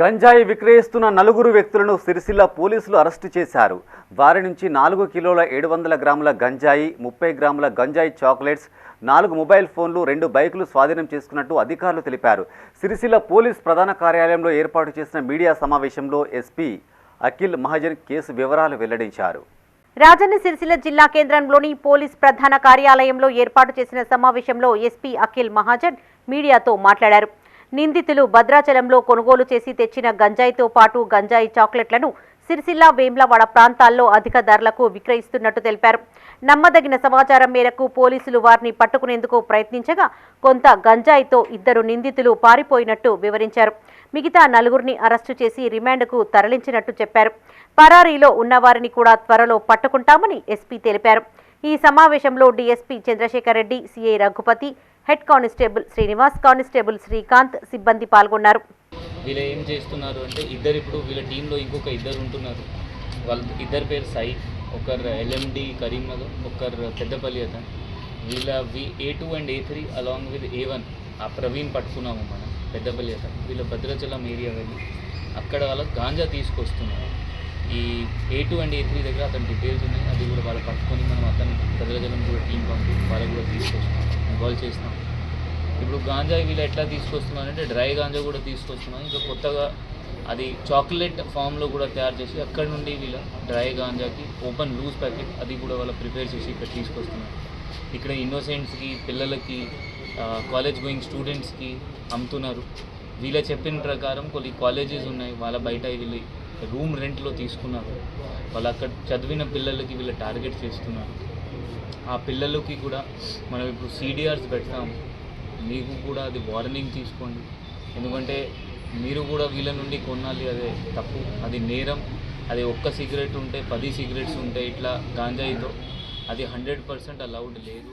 గంజాయి విక్రయిస్తున్న నలుగురు వ్యక్తులను సిరిసిల్ల పోలీసులు అరెస్టు చేశారు. వారి నుంచి నాలుగు కిలోల ఏడు వందల గ్రాముల గంజాయి ముప్పై గ్రాముల గంజాయి చాక్లెట్స్ నాలుగు మొబైల్ ఫోన్లు రెండు బైకులు స్వాధీనం చేసుకున్నట్టు అధికారులు తెలిపారు. సిరిసిల్ల పోలీస్ ప్రధాన కార్యాలయంలో ఏర్పాటు చేసిన మీడియా సమావేశంలో ఎస్పీ అఖిల్ మహాజన్ కేసు వివరాలు వెల్లడించారు. రాజన్న సిరిసిల్ల జిల్లా కేంద్రంలోని పోలీస్ ప్రధాన కార్యాలయంలో ఏర్పాటు చేసిన సమావేశంలో ఎస్పీ అఖిల్ మహాజన్ మీడియాతో మాట్లాడారు. నిందితులు భద్రాచలంలో కొనుగోలు చేసి తెచ్చిన గంజాయితో పాటు గంజాయి చాక్లెట్లను సిరిసిల్ల వేమ్లవాడ ప్రాంతాల్లో అధిక ధరలకు విక్రయిస్తున్నట్టు తెలిపారు. నమ్మదగిన సమాచారం మేరకు పోలీసులు వారిని పట్టుకునేందుకు ప్రయత్నించగా కొంత గంజాయితో ఇద్దరు నిందితులు పారిపోయినట్టు వివరించారు. మిగతా నలుగురిని అరెస్టు చేసి రిమాండ్కు తరలించినట్టు చెప్పారు. పరారీలో ఉన్నవారిని కూడా త్వరలో పట్టుకుంటామని ఎస్పీ తెలిపారు. ఈ సమావేశంలో DSP Chandrashekhar Reddy CI Raghupathi head constable Srinivas constable Srikanth సిబ్బంది పాల్గొన్నారు. వీళ్ళు ఏం చేస్తున్నారు అంటే ఇద్దరు ఇప్పుడు వీళ్ళ టీంలో ఇంకొక ఇద్దరు ఉంటున్నారు. వాళ్ళ ఇద్దరు పేరు సాయి ఒకరు ఎల్ఎండి కరీంనగర్ ఒకరు పెద్దపల్లి అతను. వీళ్ళ వి A two and A three along with A one ఆ ప్రవీణ్ పట్టుకున్నాము మనం పెద్దపల్లి అతను. వీళ్ళ భద్రాచలం ఏరియా వెళ్ళి. అక్కడ వాళ్ళ గాంజా తీసుకొస్తున్నారు. ఈ A two and A three దగ్గర అతని డీటెయిల్స్ ఉన్నాయి అది కూడా వాళ్ళు పట్టుకొని మనం అతను భద్రాచలం కూడా టీం పంపి వాళ్ళు కూడా తీసుకొస్తున్నాం ఇన్వాల్వ్ చేసినాం ఇప్పుడు గాంజా వీళ్ళు ఎట్లా తీసుకొస్తున్నారు అంటే డ్రై గాంజా కూడా తీసుకొస్తున్నాం ఇంకా కొత్తగా అది చాక్లెట్ ఫామ్లో కూడా తయారు చేసి అక్కడ నుండి వీళ్ళ డ్రై గాంజాకి ఓపెన్ లూజ్ ప్యాకెట్ అది కూడా వాళ్ళు ప్రిపేర్ చేసి ఇక్కడ తీసుకొస్తున్నారు. ఇక్కడ ఇన్నోసెంట్స్కి పిల్లలకి కాలేజ్ గోయింగ్ స్టూడెంట్స్కి అమ్ముతున్నారు. వీళ్ళ చెప్పిన ప్రకారం కొన్ని కాలేజెస్ ఉన్నాయి. వాళ్ళ బయట వీళ్ళు రూమ్ రెంట్లో తీసుకున్నారు. వాళ్ళు అక్కడ చదివిన పిల్లలకి వీళ్ళు టార్గెట్ చేస్తున్నారు. ఆ పిల్లలకి కూడా మనం ఇప్పుడు సీడీఆర్స్ పెడతాం మీకు కూడా అది వార్నింగ్ తీసుకోండి. ఎందుకంటే మీరు కూడా వీళ్ళ నుండి కొనాలి అదే తప్పు. అది నేరం. అది ఒక్క సిగరెట్ ఉంటే పది సిగరెట్స్ ఉంటే ఇట్లా గాంజాయితో. అది హండ్రెడ్ పర్సెంట్ అలౌడ్ లేదు